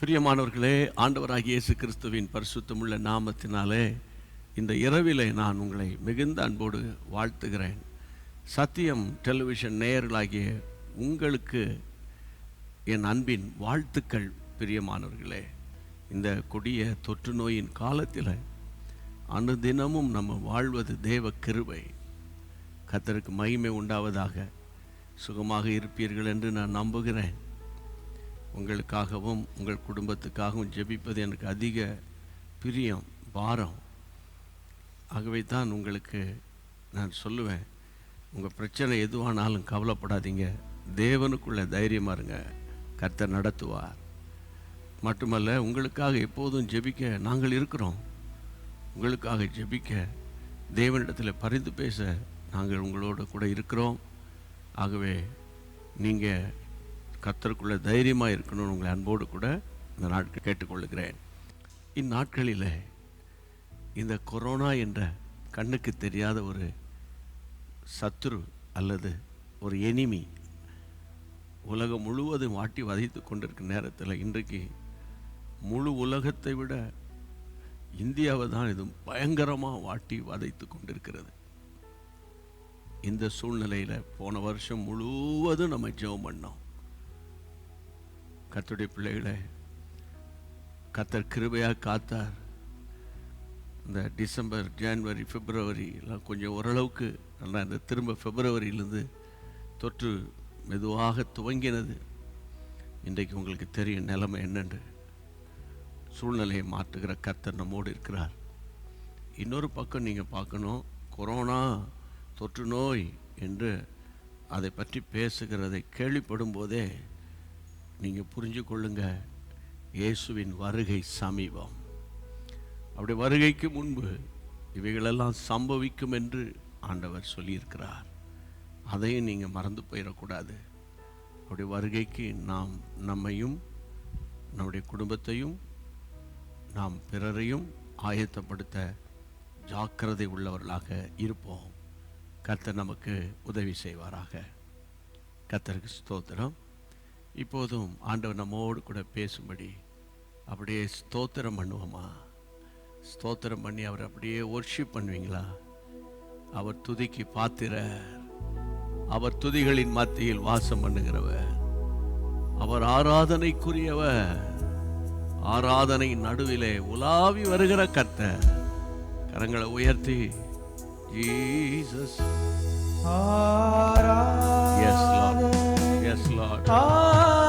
பிரியமானவர்களே ஆண்டவராகிய இயேசு கிறிஸ்துவின் பரிசுத்தமுள்ள நாமத்தினாலே இந்த இரவிலே நான் உங்களை மிகுந்த அன்போடு வாழ்த்துகிறேன். சத்தியம் டெலிவிஷன் நேயர்களாகிய உங்களுக்கு என் அன்பின் வாழ்த்துக்கள் பிரியமானவர்களே. இந்த கொடிய தொற்று நோயின் காலத்தில் அனுதினமும் நம்ம வாழ்வது தேவ கிருவை கத்தருக்கு மகிமை உண்டாவதாக. சுகமாக இருப்பீர்கள் என்று நான் நம்புகிறேன். உங்களுக்காகவும் உங்கள் குடும்பத்துக்காகவும் ஜெபிப்பது எனக்கு அதிக பிரியம் பாரம். ஆகவே தான் உங்களுக்கு நான் சொல்லுவேன் உங்கள் பிரச்சனை எதுவானாலும் கவலைப்படாதீங்க. தேவனுக்குள்ள தைரியமாக இருங்க. கர்த்தர் நடத்துவார். மட்டுமல்ல உங்களுக்காக எப்போதும் ஜெபிக்க நாங்கள் இருக்கிறோம். உங்களுக்காக ஜெபிக்க தேவனிடத்தில் பரிந்து பேச நாங்கள் உங்களோட கூட இருக்கிறோம். ஆகவே நீங்கள் கத்தருக்குள்ள தைரியமாக இருக்கணும்னு உங்களை அன்போடு கூட இந்த நாட்கள் கேட்டுக்கொள்கிறேன் இந்நாட்களில் இந்த கொரோனா என்ற கண்ணுக்கு தெரியாத ஒரு சத்துரு அல்லது ஒரு எனிமி உலகம் முழுவதும் வாட்டி வதைத்து கொண்டிருக்கிற நேரத்தில் இன்றைக்கு முழு உலகத்தை விட இந்தியாவை தான் இது பயங்கரமாக வாட்டி வதைத்து கொண்டிருக்கிறது. இந்த சூழ்நிலையில் போன வருஷம் முழுவதும் நம்ம ஜெபம் பண்ணோம். கத்துடைய பிள்ளைகளை கத்தர் கிருபையாக காத்தார். இந்த டிசம்பர் ஜான்வரி பிப்ரவரி எல்லாம் கொஞ்சம் ஓரளவுக்கு நல்லா இந்த திரும்ப பிப்ரவரியிலேருந்து தொற்று மெதுவாக துவங்கினது. இன்றைக்கு உங்களுக்கு தெரியும் நிலைமை என்னென்று. சூழ்நிலையை மாற்றுகிற கத்தர் நம்மோடு இருக்கிறார். இன்னொரு பக்கம் நீங்கள் பார்க்கணும் கொரோனா தொற்று நோய் என்று அதை பற்றி பேசுகிறதை கேள்விப்படும் போதே நீங்கள் புரிஞ்சு கொள்ளுங்க. இயேசுவின் வருகை சமீபம். அப்படி வருகைக்கு முன்பு இவைகளெல்லாம் சம்பவிக்கும் என்று ஆண்டவர் சொல்லியிருக்கிறார். அதையும் நீங்கள் மறந்து போயிடக்கூடாது. அப்படி வருகைக்கு நாம் நம்மையும் நம்முடைய குடும்பத்தையும் நாம் பிறரையும் ஆயத்தப்படுத்த ஜாக்கிரதை உள்ளவர்களாக இருப்போம். கர்த்தர் நமக்கு உதவி செய்வாராக. கர்த்தருக்கு ஸ்தோத்திரம். இப்போதும் ஆண்டவர் நம்மோடு கூட பேசும்படி அப்படியே ஸ்தோத்திரம் பண்ணுவோமா? ஸ்தோத்திரம் பண்ணி அவர் அப்படியே ஒர்ஷிப் பண்ணுவீங்களா? அவர் துதிக்கு பாத்திரர். அவர் துதிகளின் மத்தியில் வாசம் பண்ணுகிறவர். அவர் ஆராதனைக்குரியவர். ஆராதனை நடுவிலே உலாவி வருகிற கர்த்தர். கரங்களை உயர்த்தி Jesus. Yes lord yes lord yes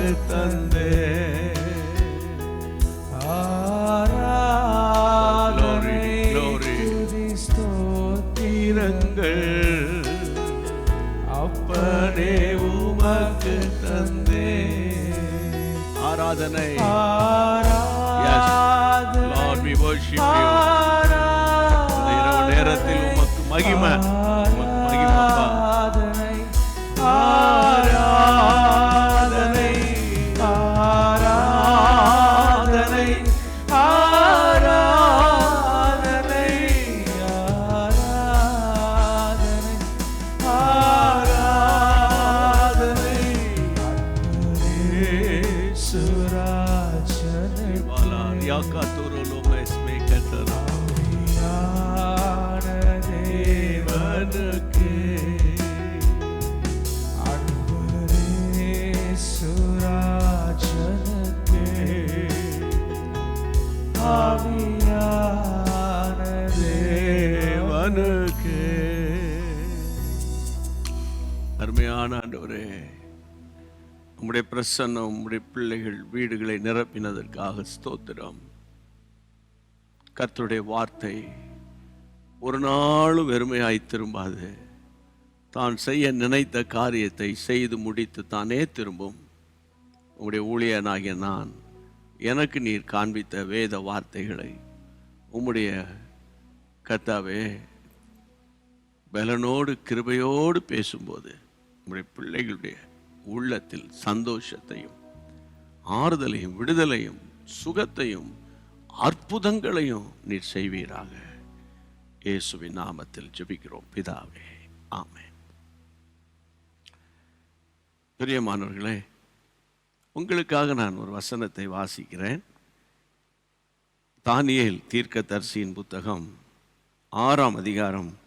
தந்தே. ஸ்தோத்திரங்கள். அப்பனே உமக்கு தந்தே. ஆராதனை. பிரசன்னம் உடைய பிள்ளைகள் வீடுகளை நிரப்பினதற்காக ஸ்தோத்திரம். கர்த்தருடைய வார்த்தை ஒரு நாளும் வெறுமையாய் திரும்பாது. தான் செய்ய நினைத்த காரியத்தை செய்து முடித்து தானே திரும்பும். உங்களுடைய ஊழியனாகிய நான் எனக்கு நீர் காண்பித்த வேத வார்த்தைகளை உம்முடைய கர்த்தாவே பலனோடு கிருபையோடு பேசும்போது உங்களுடைய பிள்ளைகளுடைய உள்ளத்தில் சந்தோஷத்தையும் ஆறுதலையும் விடுதலையும் சுகத்தையும் அற்புதங்களையும் நீர் செய்வீராக. இயேசுவின் நாமத்தில் ஜெபிக்கிறோம். பிதாவே ஆமே பிரியமானவர்களே உங்களுக்காக நான் ஒரு வசனத்தை வாசிக்கிறேன். தானியல் தீர்க்க தரிசியின் புத்தகம் ஆறாம் அதிகாரம்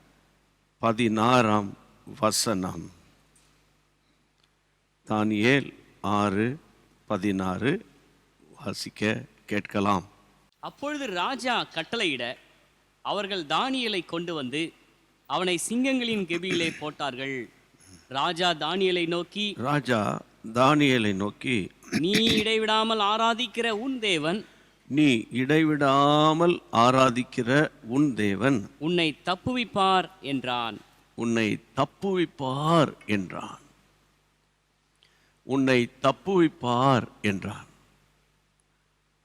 பதினாறாம் வசனம். தானியேல் ஆறு பதினாறு வாசிக்க கேட்கலாம். அப்பொழுது ராஜா கட்டளையிட அவர்கள் தானியேலை கொண்டு வந்து அவனை சிங்கங்களின் கெபியிலே போட்டார்கள். ராஜா தானியேலை நோக்கி ராஜா தானியேலை நோக்கி நீ இடைவிடாமல் ஆராதிக்கிற உன் தேவன். நீ இடைவிடாமல் ஆராதிக்கிற உன் தேவன். உன்னை தப்புவிப்பார் என்றான். உன்னை தப்புவிப்பார் என்றான். உன்னை தப்புவிப்பார் என்றான்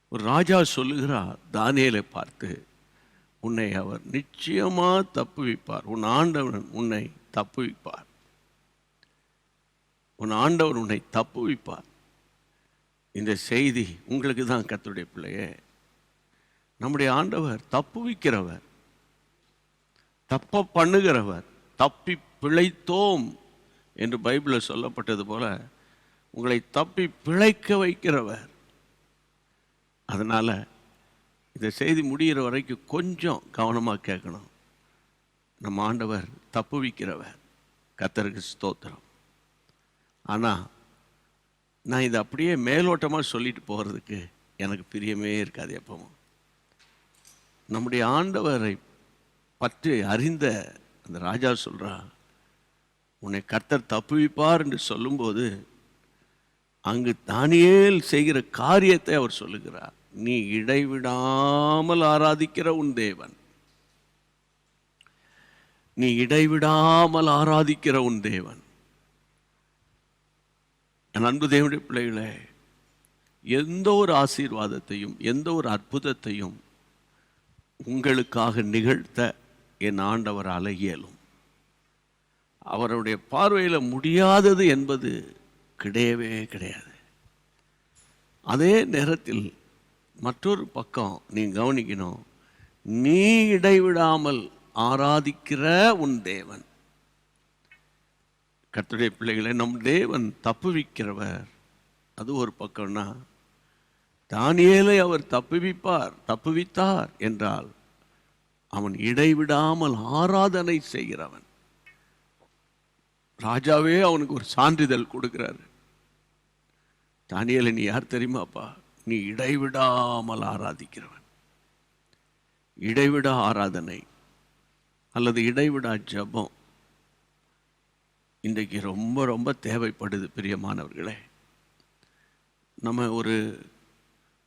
ஒரு ராஜா சொல்லுகிறார் தானியலை பார்த்து உன்னை அவர் நிச்சயமாக தப்புவிப்பார். உன் ஆண்டவன் உன்னை தப்புவிப்பார். உன் ஆண்டவர் உன்னை தப்புவிப்பார். இந்த செய்தி உங்களுக்கு தான் கத்துடைய பிள்ளையே. நம்முடைய ஆண்டவர் தப்புவிக்கிறவர் தப்ப பண்ணுகிறவர் தப்பி பிழைத்தோம் என்று பைபிளில் சொல்லப்பட்டது போல உங்களை தப்பி பிழைக்க வைக்கிறவர். அதனால் இந்த செய்தி முடிகிற வரைக்கும் கொஞ்சம் கவனமாக கேட்கணும். நம்ம ஆண்டவர் தப்புவிக்கிறவர் கத்தருக்கு ஸ்தோத்திரம். ஆனால் நான் இதை அப்படியே மேலோட்டமாக சொல்லிட்டு போகிறதுக்கு எனக்கு பிரியமே இருக்காது எப்பவும். நம்முடைய ஆண்டவரை பற்றி அறிந்த அந்த ராஜா சொல்கிறா உன்னை கர்த்தர் தப்புவிப்பார் என்று சொல்லும்போது அங்கு தானியேல் செய்கிற காரியத்தை அவர் சொல்லுகிறார். நீ இடைவிடாமல் ஆராதிக்கிற உன் தேவன். நீ இடைவிடாமல் ஆராதிக்கிற உன் தேவன். என் அன்பு தேவனுடைய பிள்ளைகளே எந்த ஒரு ஆசீர்வாதத்தையும் எந்த ஒரு அற்புதத்தையும் உங்களுக்காக நிகழ்த்த என் ஆண்டவரால் இயலும். அவருடைய பார்வையில் முடியாதது என்பது கிடையவே கிடையாது. அதே நேரத்தில் மற்றொரு பக்கம் நீ கவனிக்கணும். நீ இடைவிடாமல் ஆராதிக்கிற உன் தேவன். கத்துடைய பிள்ளைகளை நம் தேவன் தப்புவிக்கிறவர் அது ஒரு பக்கம்னா தானியலை அவர் தப்புவிப்பார் தப்புவித்தார் என்றால் அவன் இடைவிடாமல் ஆராதனை செய்கிறவன். ராஜாவே அவனுக்கு ஒரு சான்றிதழ் கொடுக்கிறாரு. தானியலை நீ யார் தெரியுமாப்பா நீ இடைவிடாமல் ஆராதிக்கிறவன். இடைவிடா ஆராதனை அல்லது இடைவிடா ஜெபம். இன்றைக்கு ரொம்ப ரொம்ப தேவைப்படுது பிரியமானவர்களே. நம்ம ஒரு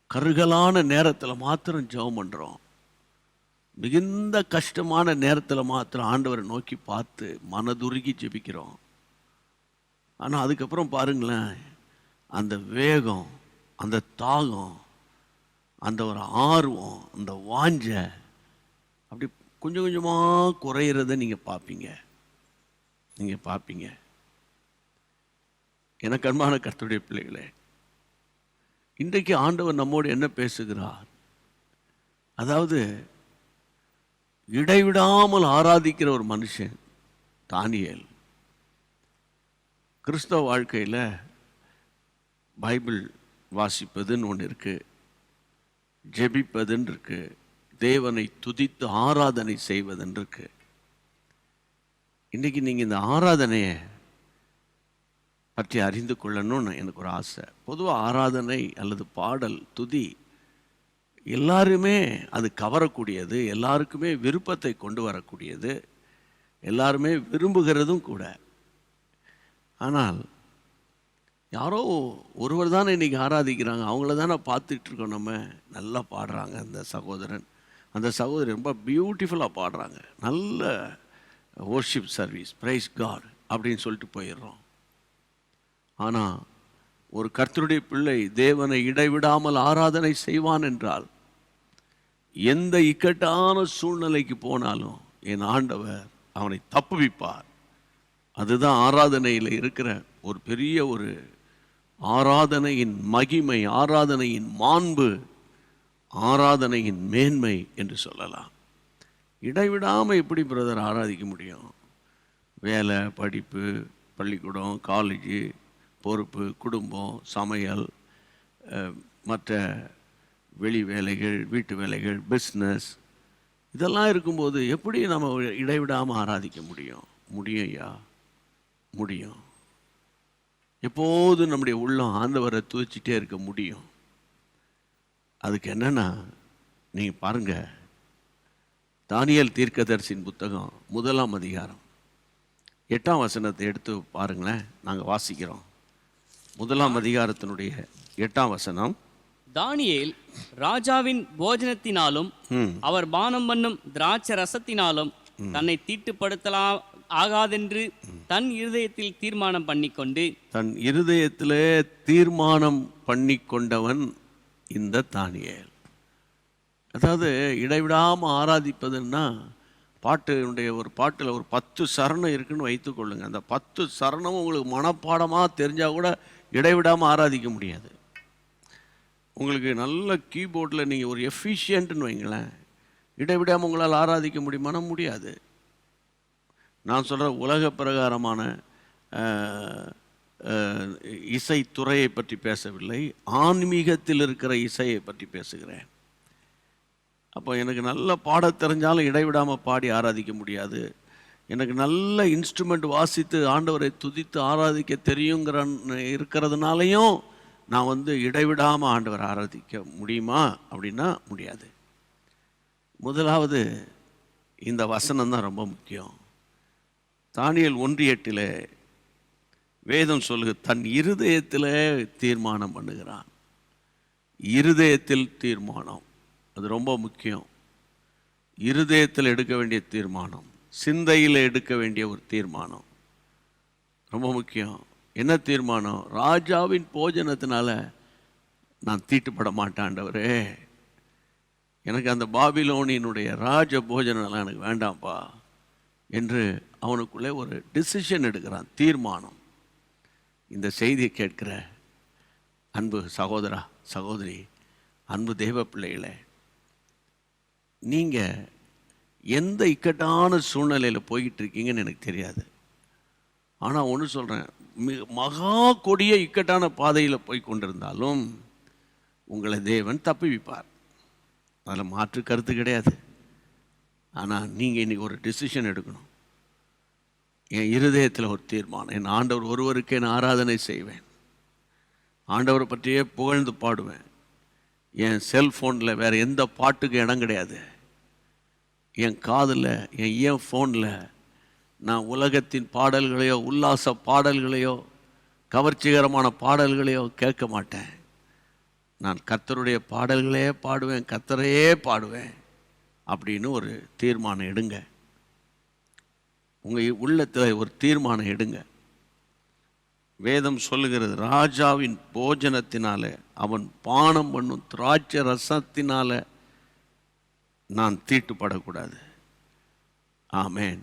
கருகலான நேரத்தில் மாத்திரம் ஜெபம் பண்ணுறோம் மிகுந்த கஷ்டமான நேரத்தில் மாத்திரம் ஆண்டவரை நோக்கி பார்த்து மனதுருகி ஜெபிக்கிறோம். ஆனால் அதுக்கப்புறம் பாருங்களேன் அந்த வேகம் அந்த தாகம் அந்த ஒரு ஆர்வம் அந்த வாஞ்ச அப்படி கொஞ்சம் கொஞ்சமாக குறையிறத நீங்கள் பார்ப்பீங்க நீங்கள் பார்ப்பீங்க எனக்கு அன்பான கர்த்தருடைய பிள்ளைகளே இன்றைக்கு ஆண்டவர் நம்மோடு என்ன பேசுகிறார்? அதாவது இடைவிடாமல் ஆராதிக்கிற ஒரு மனுஷன் தானியல். கிறிஸ்தவ வாழ்க்கையில் பைபிள் வாசிப்பதுன்னு ஒன்று இருக்குது ஜெபிப்பதுன்னு இருக்குது தேவனை துதித்து ஆராதனை செய்வதுன்னு இருக்கு. இன்றைக்கி நீங்கள் இந்த ஆராதனையை பற்றி அறிந்து கொள்ளணும்னு எனக்கு ஒரு ஆசை. பொதுவாக ஆராதனை அல்லது பாடல் துதி எல்லாருமே அது கவரக்கூடியது எல்லாருக்குமே விருப்பத்தை கொண்டு வரக்கூடியது எல்லாருமே விரும்புகிறதும் கூட. ஆனால் யாரோ ஒருவர் தானே இன்னைக்கு ஆராதிக்கிறாங்க. அவங்கள தானே பார்த்துட்டு இருக்கோம் நம்ம. நல்லா பாடுறாங்க அந்த சகோதரன். அந்த சகோதரி ரொம்ப பியூட்டிஃபுல்லாக பாடுறாங்க. நல்ல ஓர்ஷிப் சர்வீஸ் ப்ரைஸ் காட் அப்படின்னு சொல்லிட்டு போயிடுறோம். ஆனால் ஒரு கர்த்தருடைய பிள்ளை தேவனை இடைவிடாமல் ஆராதனை செய்வான் என்றால் எந்த இக்கட்டான சூழ்நிலைக்கு போனாலும் என் ஆண்டவர் அவனை தப்புவிப்பார். அதுதான் ஆராதனையில் இருக்கிற ஒரு பெரிய ஒரு ஆராதனையின் மகிமை ஆராதனையின் மாண்பு ஆராதனையின் மேன்மை என்று சொல்லலாம். இடைவிடாமல் எப்படி பிரதர் ஆராதிக்க முடியும்? வேலை படிப்பு பள்ளிக்கூடம் காலேஜு பொறுப்பு குடும்பம் சமையல் மற்ற வெளி வேலைகள் வீட்டு வேலைகள் பிஸ்னஸ் இதெல்லாம் இருக்கும்போது எப்படி நம்ம இடைவிடாமல் ஆராதிக்க முடியும்? முடியும் ஐயா முடியும். எப்போதும் நம்முடைய உள்ளம் ஆண்டவரை துதிச்சிட்டே இருக்க முடியும்? அதுக்கு என்னன்னா நீங்கள் பாருங்க. தானியல் தீர்க்கதரிசியின் புத்தகம் முதலாம் அதிகாரம். எட்டாம் வசனத்தை எடுத்து பாருங்களேன். நாங்கள் வாசிக்கிறோம். முதலாம் அதிகாரத்தினுடைய எட்டாம் வசனம். தானியேல் ராஜாவின் போஜனத்தினாலும் அவர் பானம் பண்ணும் திராட்சை ரசத்தினாலும் தன்னை தீட்டுப்படுத்தலாம் ஆகாதென்று தன் இருதயத்தில் தீர்மானம் பண்ணிக்கொண்டு தன் இருதயத்திலே தீர்மானம் பண்ணி கொண்டவன் இந்த தானியல். அதாவது இடைவிடாமல் ஆராதிப்பதுன்னா பாட்டுடைய ஒரு பாட்டில் ஒரு பத்து சரணம் இருக்குன்னு வைத்துக்கொள்ளுங்க அந்த பத்து சரணமும் உங்களுக்கு மனப்பாடமாக தெரிஞ்சால் கூட இடைவிடாமல் ஆராதிக்க முடியாது. உங்களுக்கு நல்ல கீபோர்டில் நீங்கள் ஒரு எஃபிஷியன்ட்னு வைங்களேன். இடைவிடாமல் உங்களால் ஆராதிக்க முடியுமானா முடியாது. நான் சொல்கிற உலக பிரகாரமான இசைத்துறையை பற்றி பேசவில்லை. ஆன்மீகத்தில் இருக்கிற இசையை பற்றி பேசுகிறேன். அப்போ எனக்கு நல்ல பாட தெரிஞ்சாலும் இடைவிடாமல் பாடி ஆராதிக்க முடியாது. எனக்கு நல்ல இன்ஸ்ட்ருமெண்ட் வாசித்து ஆண்டவரை துதித்து ஆராதிக்க தெரியுங்கிற இருக்கிறதுனாலையும் நான் வந்து இடைவிடாமல் ஆண்டவரை ஆராதிக்க முடியுமா? அப்படின்னா முடியாது. முதலாவது இந்த வசனம் தான் ரொம்ப முக்கியம். தானியல் ஒன்று எட்டில் வேதம் சொல்லுக தன் இருதயத்தில் தீர்மானம் பண்ணுகிறான். இருதயத்தில் தீர்மானம் அது ரொம்ப முக்கியம். இருதயத்தில் எடுக்க வேண்டிய தீர்மானம் சிந்தையில் எடுக்க வேண்டிய ஒரு தீர்மானம் ரொம்ப முக்கியம். என்ன தீர்மானம்? ராஜாவின் போஜனத்தினால நான் தீட்டுப்பட மாட்டாண்டவரே எனக்கு அந்த பாபிலோனியினுடைய ராஜ போஜனம்லாம் எனக்கு வேண்டாம்ப்பா என்று அவனுக்குள்ளே ஒரு டிசிஷன் எடுக்கிறான் தீர்மானம். இந்த செய்தியை கேட்கிற அன்பு சகோதரா சகோதரி அன்பு தெய்வ பிள்ளைகளே நீங்கள் எந்த இக்கட்டான சூழ்நிலையில் போய்கிட்டு இருக்கீங்கன்னு எனக்கு தெரியாது. ஆனால் ஒன்று சொல்கிறேன் மிக மகா கொடிய இக்கட்டான பாதையில் போய் கொண்டிருந்தாலும் உங்களை தேவன் தப்பிவிப்பார். அதில் மாற்று கருத்து கிடையாது. ஆனால் நீங்கள் இன்றைக்கி ஒரு டிசிஷன் எடுக்கணும். என் இருதயத்தில் ஒரு தீர்மானம். என் ஆண்டவர் ஒருவருக்கு என் ஆராதனை செய்வேன். ஆண்டவரை பற்றியே புகழ்ந்து பாடுவேன். என் செல்ஃபோனில் வேறு எந்த பாட்டுக்கு இடம் கிடையாது. என் காதில் என் ஏன் ஃபோனில் நான் உலகத்தின் பாடல்களையோ உல்லாச பாடல்களையோ கவர்ச்சிகரமான பாடல்களையோ கேட்க மாட்டேன். நான் கத்தருடைய பாடல்களே பாடுவேன் கத்தரையே பாடுவேன் அப்படின்னு ஒரு தீர்மானம் எடுங்க. உங்கள் உள்ளத்தில் ஒரு தீர்மானம் எடுங்க. வேதம் சொல்லுகிறது ராஜாவின் போஜனத்தினால அவன் பானம் பண்ணும் திராட்சை ரசத்தினால நான் தீட்டுப்படக்கூடாது. ஆமேன்.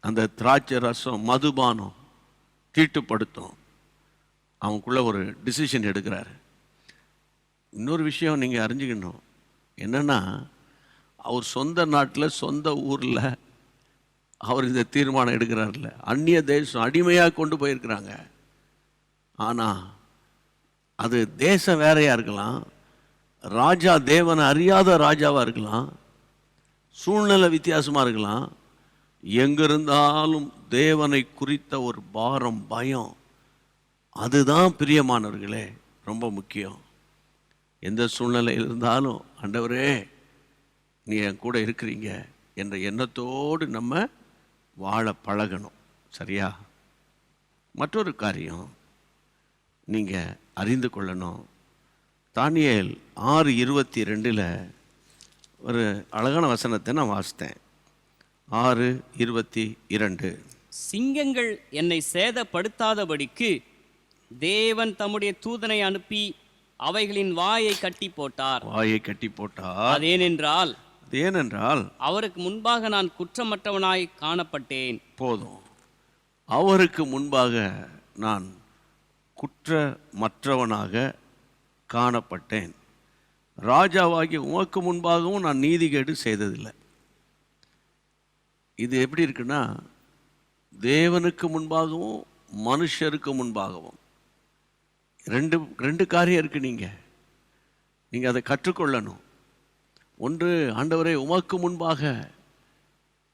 அந்த திராட்சை ரசம் மதுபானம் தீட்டுப்படுத்தும். அவனுக்குள்ள ஒரு டிசிஷன் எடுக்கிறாரு. இன்னொரு விஷயம் நீங்கள் அறிஞ்சுக்கணும். என்னென்னா அவர் சொந்த நாட்டில் சொந்த ஊரில் அவர் இந்த தீர்மானம் எடுக்கிறார்ல. அந்நிய தேசம் அடிமையாக கொண்டு போயிருக்கிறாங்க. ஆனால் அது தேசம் வேறையாக இருக்கலாம். ராஜா தேவனை அறியாத ராஜாவாக இருக்கலாம். சூழ்நிலை வித்தியாசமாக இருக்கலாம். எங்கிருந்தாலும் தேவனை குறித்த ஒரு பாரம் பயம் அதுதான் பிரியமானவர்களே ரொம்ப முக்கியம். எந்த சூழ்நிலையில் இருந்தாலும் ஆண்டவரே நீ என் கூட இருக்கிறீங்க என்ற எண்ணத்தோடு நம்ம வாழ பழகணும் சரியா? மற்றொரு காரியம் நீங்கள் அறிந்து கொள்ளணும். தானியேல் ஆறு இருபத்தி ரெண்டில் ஒரு அழகான வசனத்தை நான் வாசித்தேன். ஆறு இருபத்தி இரண்டு சிங்கங்கள் என்னை சேதப்படுத்தாதபடிக்கு தேவன் தம்முடைய தூதனை அனுப்பி அவைகளின் வாயை கட்டி போட்டார். வாயை கட்டி போட்டார். அதேனென்றால் அது ஏனென்றால் அவருக்கு முன்பாக நான் குற்றமற்றவனாய் காணப்பட்டேன். போதும். அவருக்கு முன்பாக நான் குற்றமற்றவனாக காணப்பட்டேன். ராஜாவாகிய உமக்கு முன்பாகவும் நான் நீதிகேடு செய்ததில்லை. இது எப்படி இருக்குன்னா தேவனுக்கு முன்பாகவும் மனுஷருக்கு முன்பாகவும். ரெண்டு ரெண்டு காரியம் இருக்கு நீங்க. நீங்க அதை கற்றுக்கொள்ளணும். ஒன்று ஆண்டவரே உமக்கு முன்பாக.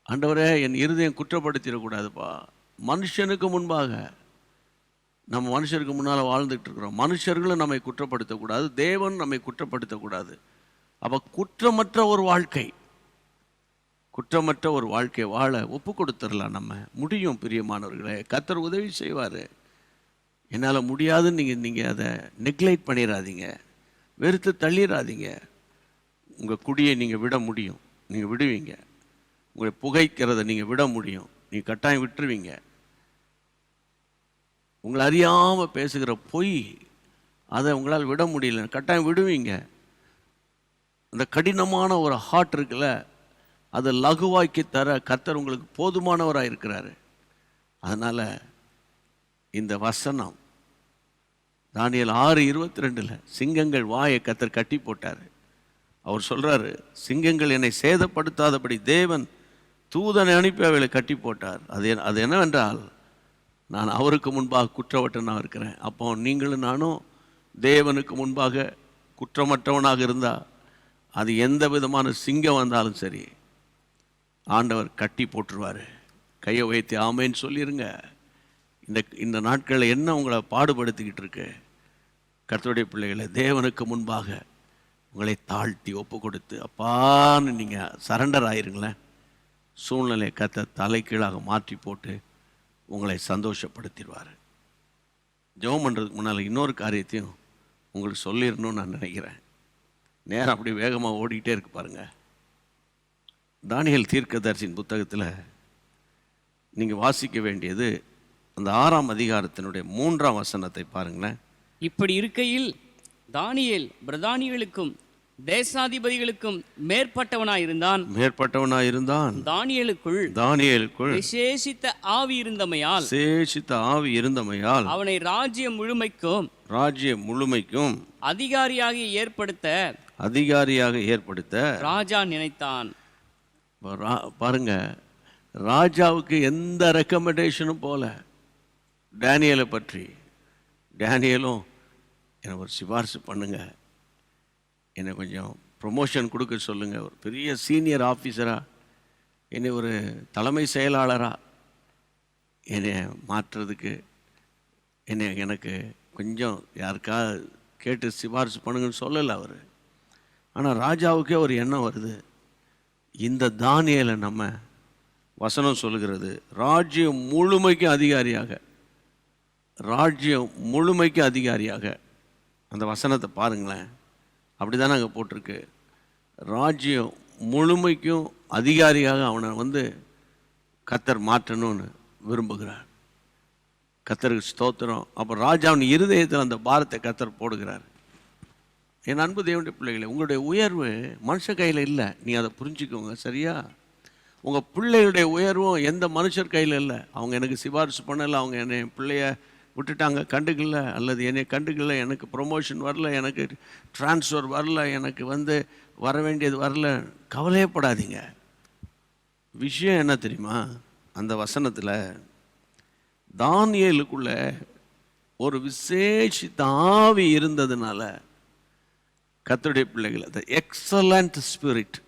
ஆண்டவரே என் இருதயம் குற்றப்படுத்திடக்கூடாதுப்பா. மனுஷனுக்கு முன்பாக. நம்ம மனுஷருக்கு முன்னால் வாழ்ந்துகிட்டு இருக்கிறோம். மனுஷர்களும் நம்மை குற்றப்படுத்தக்கூடாது. தேவன் நம்மை குற்றப்படுத்தக்கூடாது. அப்போ குற்றமற்ற ஒரு வாழ்க்கை. குற்றமற்ற ஒரு வாழ்க்கை வாழ ஒப்பு கொடுத்துடலாம் நம்ம. முடியும் பிரியமானவர்களே. கத்தர் உதவி செய்வார். என்னால் முடியாதுன்னு நீங்கள் நீங்கள் அதை நெக்லைட் பண்ணிடாதீங்க. வெறுத்து தள்ளிடாதீங்க. உங்கள் குடியை நீங்கள் விட முடியும். நீங்கள் விடுவீங்க. உங்களை புகைக்கிறத நீங்கள் விட முடியும். நீங்கள் கட்டாயம் விட்டுருவீங்க. உங்களை அறியாமல் பேசுகிற பொய் அதை உங்களால் விட முடியல. கட்டாயம் விடுவீங்க. அந்த கடினமான ஒரு ஹார்ட் இருக்குல்ல அதை லகுவாக்கி தர கர்த்தர் உங்களுக்கு போதுமானவராக இருக்கிறாரு. அதனால் இந்த வசனம் தானியல் ஆறு இருபத்தி ரெண்டில் சிங்கங்கள் வாயை கத்தர் கட்டி போட்டார். அவர் சொல்கிறாரு சிங்கங்கள் என்னை சேதப்படுத்தாதபடி தேவன் தூதனை அனுப்பி அவைகளை கட்டி போட்டார் அது அது என்னவென்றால் நான் அவருக்கு முன்பாக குற்றவட்டனாக இருக்கிறேன். அப்போ நீங்களும் நானும் தேவனுக்கு முன்பாக குற்றமற்றவனாக இருந்தால் அது எந்த விதமான சிங்கம் வந்தாலும் சரி ஆண்டவர் கட்டி போட்டுருவார். கையை உயர்த்தி ஆமைன்னு சொல்லிடுங்க இந்த இந்த நாட்களில் என்ன உங்களை பாடுபடுத்திக்கிட்டு இருக்கு? கர்த்தருடைய பிள்ளைகளை தேவனுக்கு முன்பாக உங்களை தாழ்த்தி ஒப்பு கொடுத்து அப்பான்னு நீங்கள் சரண்டர் ஆயிருங்களேன். சூழ்நிலையை கத்த தலைக்கீழாக மாற்றி போட்டு உங்களை சந்தோஷப்படுத்திடுவார். ஜெபம் பண்ணுறதுக்கு முன்னால் இன்னொரு காரியத்தையும் உங்களுக்கு சொல்லிடணும்னு நான் நினைக்கிறேன். நேரம் அப்படி வேகமாக ஓடிக்கிட்டே இருக்கு பாருங்க. தானியல் தீர்க்கதரிசின் புத்தகத்தில் நீங்கள் வாசிக்க வேண்டியது அந்த ஆறாம் அதிகாரத்தினுடைய மூன்றாம் வசனத்தை பாருங்களேன். இப்படி இருக்கையில் தானியேல் பிரதானிகளுக்கும் தேசாதிபதிகளுக்கும் மேற்பட்டவனாய் இருந்தான். மேற்பட்டவனாக இருந்தான். தானியேலுக்குள் தானியேலுக்குள் விசேஷித்த ஆவி இருந்தமையால் சேஷித்த ஆவி இருந்தமையால் அவனை ராஜ்யம் முழுமைக்கும் ராஜ்ய முழுமைக்கும் அதிகாரியாக ஏற்படுத்த அதிகாரியாக ஏற்படுத்த ராஜா நினைத்தான். பாருங்க ராஜாவுக்கு எந்த ரெக்கமெண்டேஷனும் போல. டேனியலை பற்றி. டேனியலும் எனக்கு ஒரு சிபாரிசு பண்ணுங்க. என்னை கொஞ்சம் ப்ரொமோஷன் கொடுக்க சொல்லுங்கள் ஒரு பெரிய சீனியர் ஆஃபீஸராக என்னை ஒரு தலைமை செயலாளராக என்னை மாற்றுறதுக்கு என்னை எனக்கு கொஞ்சம் யாருக்கா கேட்டு சிபாரிசு பண்ணுங்கன்னு சொல்லலை அவர். ஆனால் ராஜாவுக்கே ஒரு எண்ணம் வருது. இந்த தானியலை நம்ம வசனம் சொல்லுகிறது. ராஜ்யம் முழுமைக்கு அதிகாரியாக. ராஜ்யம் முழுமைக்கு அதிகாரியாக. அந்த வசனத்தை பாருங்களேன். அப்படி தானே அங்கே போட்டிருக்கு. ராஜ்யம் முழுமைக்கும் அதிகாரியாக அவனை வந்து கத்தர் மாற்றணும்னு விரும்புகிறார். கத்தருக்கு ஸ்தோத்திரம். அப்போ ராஜாவின் இருதயத்தில் அந்த பாரத்தை கத்தர் போடுகிறார். என் அன்பு தேவனுடைய பிள்ளைகளே உங்களுடைய உயர்வு மனுஷ கையில் இல்லை. நீ அதை புரிஞ்சுக்கோங்க சரியா? உங்கள் பிள்ளைகளுடைய உயர்வும் எந்த மனுஷர் கையில் இல்லை. அவங்க எனக்கு சிபாரிசு பண்ணலை அவங்க என்னை பிள்ளைய விட்டுட்டாங்க. கண்டுக்கல அல்லது என்னை கண்டுக்கல எனக்கு ப்ரொமோஷன் வரல எனக்கு ட்ரான்ஸ்ஃபர் வரல எனக்கு வந்து வர வேண்டியது வரல. கவலையப்படாதீங்க. விஷயம் என்ன தெரியுமா? அந்த வசனத்தில் தானியலுக்குள்ள ஒரு விசேஷித்த ஆவி இருந்ததுனால கத்துடைய பிள்ளைகள் அந்த எக்ஸலண்ட் ஸ்பிரிட்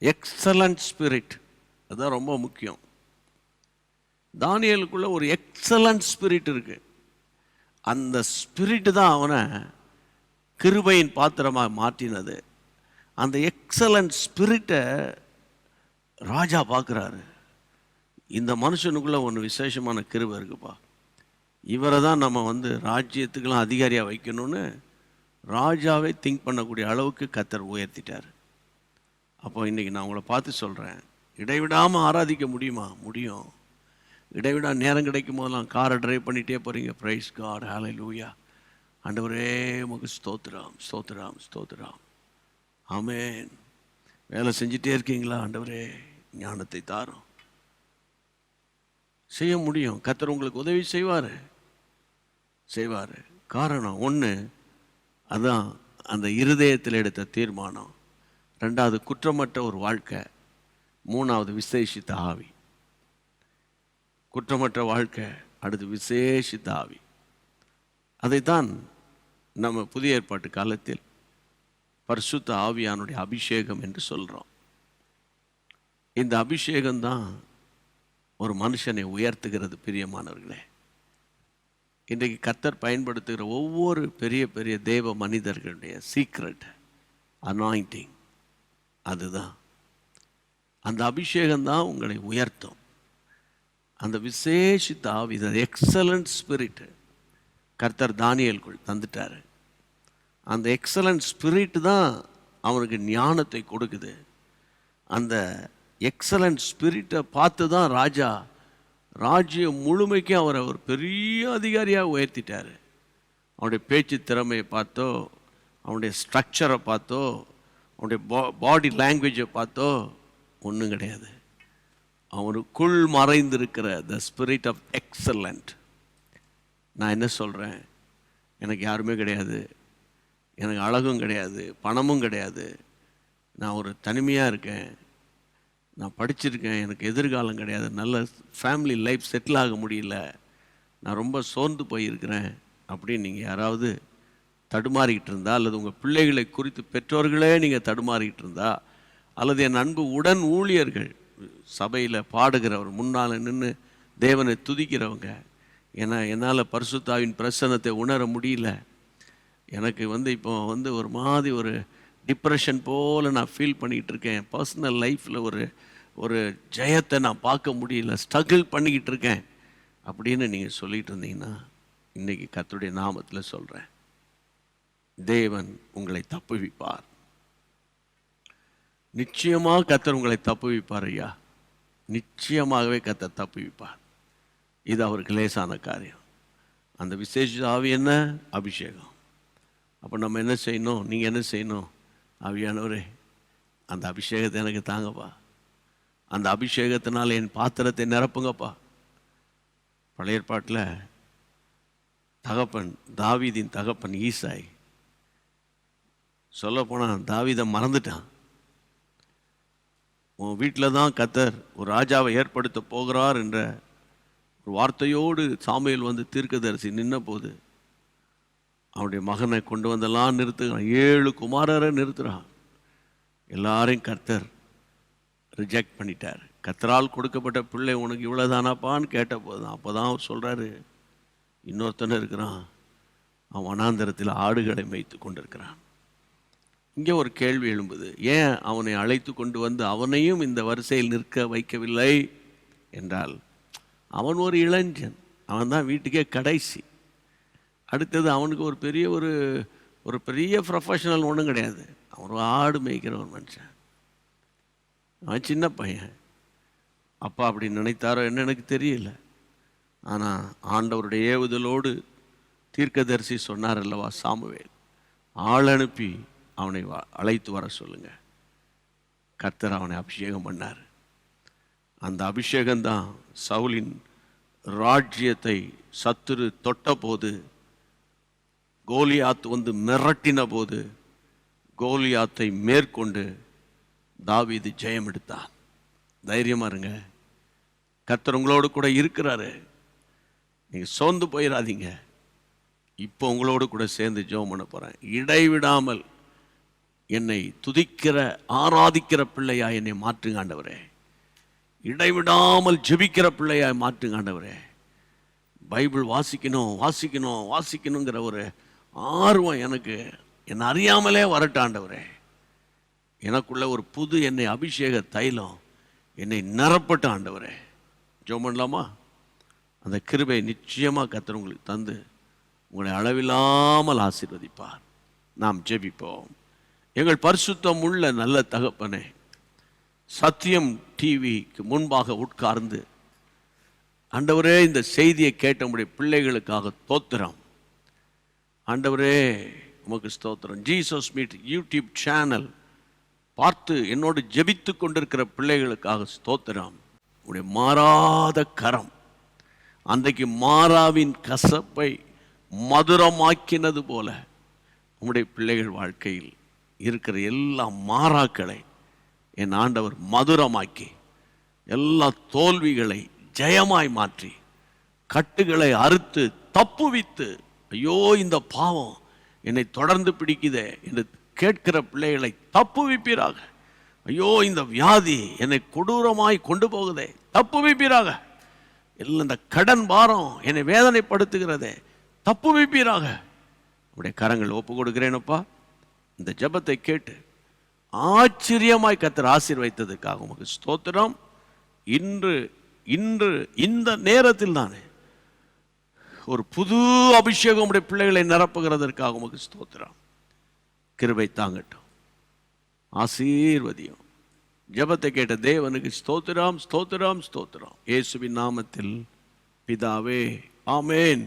எக்ஸலண்ட் ஸ்பிரிட் அதுதான் ரொம்ப முக்கியம். தானியலுக்குள்ளே ஒரு எக்ஸலண்ட் ஸ்பிரிட் இருக்கு. அந்த ஸ்பிரிட்டு தான் அவனை கிருபையின் பாத்திரமாக மாற்றினது. அந்த எக்ஸலண்ட் ஸ்பிரிட்டை ராஜா பார்க்குறாரு. இந்த மனுஷனுக்குள்ளே ஒன்று விசேஷமான கிருபை இருக்குப்பா. இவரை தான் நம்ம வந்து ராஜ்யத்துக்கெல்லாம் அதிகாரியாக வைக்கணும்னு ராஜாவே திங்க் பண்ணக்கூடிய அளவுக்கு கத்தர் உயர்த்திட்டார். அப்போ இன்றைக்கி நான் உங்களை பார்த்து சொல்கிறேன் இடைவிடாமல் ஆராதிக்க முடியுமா? முடியும். இடைவிடா நேரம் கிடைக்கும் போதெல்லாம் காரை டிரைவ் பண்ணிகிட்டே போகிறீங்க ப்ரைஸ் காட் ஹாலை லூயா ஆண்டவரே உமக்கு ஸ்தோத்ராம் ஸ்தோத்ராம் ஸ்தோத்ராம் ஆமேன் வேலை செஞ்சிட்டே இருக்கீங்களா? ஆண்டவரே ஞானத்தை தாரும். செய்ய முடியும். கத்தர் உங்களுக்கு உதவி செய்வார். செய்வார். காரணம் ஒன்று அதுதான் அந்த இருதயத்தில் எடுத்த தீர்மானம். ரெண்டாவது குற்றமற்ற ஒரு வாழ்க்கை. மூணாவது விசேஷித்த ஆவி. குற்றமற்ற வாழ்க்கை அடுத்து விசேஷித்த ஆவி அதைத்தான் நம்ம புதிய ஏற்பாட்டு காலத்தில் பரிசுத்த ஆவியானுடைய அபிஷேகம் என்று சொல்கிறோம் இந்த அபிஷேகம்தான் ஒரு மனுஷனை உயர்த்துகிறது பிரியமானவர்களே. இன்றைக்கு கத்தர் பயன்படுத்துகிற ஒவ்வொரு பெரிய பெரிய தேவ மனிதர்களுடைய சீக்ரெட் அனாயிண்டிங் அதுதான். அந்த அபிஷேகம் தான் உங்களை உயர்த்தும். அந்த விசேஷித்த ஆவி எக்ஸலண்ட் ஸ்பிரிட்டு கர்த்தர் தானியல்குள் தந்துட்டார். அந்த எக்ஸலண்ட் ஸ்பிரிட் தான் அவனுக்கு ஞானத்தை கொடுக்குது. அந்த எக்ஸலண்ட் ஸ்பிரிட்டை பார்த்து தான் ராஜா ராஜ்யம் முழுமைக்கும் அவரை ஒரு பெரிய அதிகாரியாக உயர்த்திட்டார். அவனுடைய பேச்சு திறமையை பார்த்தோ அவனுடைய ஸ்ட்ரக்சரை பார்த்தோ அவனுடைய பாடி லாங்குவேஜை பார்த்தோ ஒன்றும் கிடையாது. அவனுக்குள் மறைந்திருக்கிற த ஸ்பிரிட் ஆஃப் எக்ஸலண்ட் நான் என்ன சொல்கிறேன் எனக்கு யாருமே கிடையாது. எனக்கு அழகும் கிடையாது. பணமும் கிடையாது. நான் ஒரு தனிமையாக இருக்கேன். நான் படிச்சிருக்கேன். எனக்கு எதிர்காலம் கிடையாது. நல்ல ஃபேமிலி லைஃப் செட்டில் ஆக முடியல. நான் ரொம்ப சோர்ந்து போயிருக்கிறேன். அப்படின்னு நீங்கள் யாராவது தடுமாறிக்கிட்டு இருந்தா அல்லது உங்கள் பிள்ளைகளை குறித்து பெற்றோர்களே நீங்கள் தடுமாறிக்கிட்டு இருந்தா அல்லது என் அன்பு உடன் ஊழியர்கள் சபையில் பாடுகிறவர் முன்னால் நின்று தேவனை துதிக்கிறவங்க. ஏன்னா என்னால் பரிசுத்தாவின் பிரசன்னத்தை உணர முடியல. எனக்கு வந்து இப்போ வந்து ஒரு மாதிரி ஒரு டிப்ரெஷன் போல் நான் ஃபீல் பண்ணிக்கிட்டு இருக்கேன் பர்சனல் லைஃப்பில் ஒரு ஒரு ஜெயத்தை நான் பார்க்க முடியல. ஸ்ட்ரகிள் பண்ணிக்கிட்டு இருக்கேன் அப்படின்னு நீங்கள் சொல்லிட்டு இருந்தீங்கன்னா இன்றைக்கி கத்துடைய நாமத்தில் சொல்கிறேன் தேவன் உங்களை தப்புவிப்பார். நிச்சயமாக கத்தர் உங்களை தப்புவிப்பார் ஐயா. நிச்சயமாகவே கத்தர் தப்புவிப்பார் இது அவருக்கு லேசான காரியம். அந்த விசேஷ ஆவி என்ன? அபிஷேகம். அப்போ நம்ம என்ன செய்யணும்? நீங்கள் என்ன செய்யணும்? ஆவியானவரே அந்த அபிஷேகத்தை எனக்கு தாங்கப்பா. அந்த அபிஷேகத்தினால் என் பாத்திரத்தை நிரப்புங்கப்பா. பழைய ஏற்பாட்டில் தகப்பன் தாவீதின் தகப்பன் ஈசாய். சொல்லப்போனால் தாவீதை மறந்துட்டான். உன் வீட்டில் தான் கத்தர் ஒரு ராஜாவை ஏற்படுத்த போகிறார் என்ற ஒரு வார்த்தையோடு சாமியில் வந்து தீர்க்கதரிசி நின்ன போது அவனுடைய மகனை கொண்டு வந்தெல்லாம் நிறுத்துகிறான். ஏழு குமாரரை நிறுத்துகிறான். எல்லாரையும் கர்த்தர் ரிஜெக்ட் பண்ணிட்டார். கத்தரால் கொடுக்கப்பட்ட பிள்ளை உனக்கு இவ்வளோதானாப்பான்னு கேட்ட போது அப்போ தான் அவர் சொல்கிறாரு இன்னொருத்தனை இருக்கிறான். அவன் வனாந்தரத்தில் ஆடுகளை மேய்த்து கொண்டிருக்கிறான். இங்கே ஒரு கேள்வி எழும்புது. ஏன் அவனை அழைத்து கொண்டு வந்து அவனையும் இந்த வரிசையில் நிற்க வைக்கவில்லை என்றால் அவன் ஒரு இளைஞன் அவன் தான் வீட்டுக்கே கடைசி. அடுத்தது அவனுக்கு ஒரு பெரிய ஒரு ஒரு பெரிய ப்ரொஃபஷனல் ஒன்றும் கிடையாது. அவன் ஒரு ஆடு மேய்க்கிற ஒரு மனுஷன். அவன் சின்ன பையன். அப்பா அப்படி நினைத்தாரோ என்ன எனக்கு தெரியல. ஆனால் ஆண்டவருடைய ஏவுதலோடு தீர்க்கதரிசி சொன்னார் அல்லவா சாமுவேல். ஆள் அனுப்பி அவனை வ- அழைத்து வர சொல்லுங்க. கர்த்தர் அவனை அபிஷேகம் பண்ணார். அந்த அபிஷேகம்தான் சவுலின் ராஜ்யத்தை சத்துரு தொட்ட போது கோலியாத் வந்து மிரட்டின போது கோலியாத்தை மேற்கொண்டு தாவீது ஜெயம் எடுத்தான் தைரியமா இருங்க. கர்த்தர் உங்களோடு கூட இருக்கிறாரு. நீங்கள் சோர்ந்து போயிடாதீங்க இப்போ உங்களோடு கூட சேர்ந்து ஜெபம் பண்ண போறேன். இடைவிடாமல் என்னை துதிக்கிற ஆராதிக்கிற பிள்ளையா என்னை மாற்றுங்க ஆண்டவரே. இடைவிடாமல் ஜெபிக்கிற பிள்ளையாய் மாற்றுங்க ஆண்டவரே. பைபிள் வாசிக்கணும் வாசிக்கணும் வாசிக்கணுங்கிற ஒரு ஆர்வம் எனக்கு என்னை அறியாமலே வரட்டாண்டவரே ஆண்டவரே. எனக்குள்ள ஒரு புது என்னை அபிஷேக தைலம் என்னை நிரப்பட்ட ஆண்டவரே. ஜோ பண்ணலாமா? அந்த கிருபை நிச்சயமாக கத்துற உங்களுக்கு தந்து உங்களை அளவில்லாமல் ஆசீர்வதிப்பார். நாம் ஜெபிப்போம். எங்கள் பரிசுத்தம் உள்ள நல்ல தகப்பனே சத்தியம் டிவிக்கு முன்பாக உட்கார்ந்து ஆண்டவரே இந்த செய்தியை கேட்ட முடிய பிள்ளைகளுக்காக தோத்திரம் ஆண்டவரே உமக்கு ஸ்தோத்திரம். ஜீசஸ் மீட் யூடியூப் சேனல் பார்த்து என்னோடு ஜெபித்து கொண்டிருக்கிற பிள்ளைகளுக்காக ஸ்தோத்திரம். உடைய மாறாத கரம் அன்றைக்கு மாறாவின் கசப்பை மதுரமாக்கினது போல உம்முடைய பிள்ளைகள் வாழ்க்கையில் இருக்கிற எல்லா மாறாக்களை என் ஆண்டவர் மதுரமாக்கி எல்லா தோல்விகளை ஜெயமாய் மாற்றி கட்டுகளை அறுத்து தப்புவித்து ஐயோ இந்த பாவம் என்னை தொடர்ந்து பிடிக்குதே என்று கேட்கிற பிள்ளைகளை தப்புவிப்பீராக ஐயோ இந்த வியாதி என்னை கொடூரமாய் கொண்டு போகுதே தப்புவிப்பீராக எல்லாம் இந்த கடன் பாரம் என்னை வேதனைப்படுத்துகிறதே தப்புவிப்பீராக உடைய கரங்கள் ஒப்பு கொடுக்கிறேனப்பா. இந்த ஜெபத்தை கேட்டு ஆச்சரியமாய் கத்தர் ஆசீர்வைத்ததுக்காக உமக்கு ஸ்தோத்திரம். இன்று இன்று இந்த நேரத்தில் தானே ஒரு புது அபிஷேகம் உடைய பிள்ளைகளை நிரப்புகிறதற்காக உமக்கு ஸ்தோத்திரம். கிருபை தாங்கட்டும். ஆசீர்வதியும். ஜெபத்தை கேட்ட தேவனுக்கு ஸ்தோத்திரம் ஸ்தோத்திரம் ஸ்தோத்திரம். இயேசுவின் நாமத்தில் பிதாவே ஆமேன்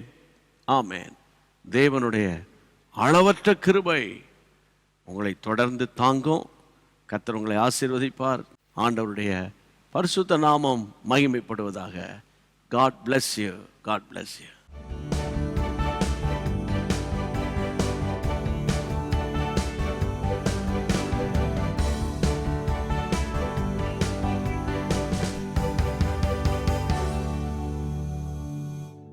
ஆமேன். தேவனுடைய அளவற்ற கிருபை உங்களை தொடர்ந்து தாங்கும். கத்தர் உங்களை ஆசீர்வதிப்பார். ஆண்டவருடைய பரிசுத்த நாமம் மகிமைப்படுவதாக. God bless you God bless you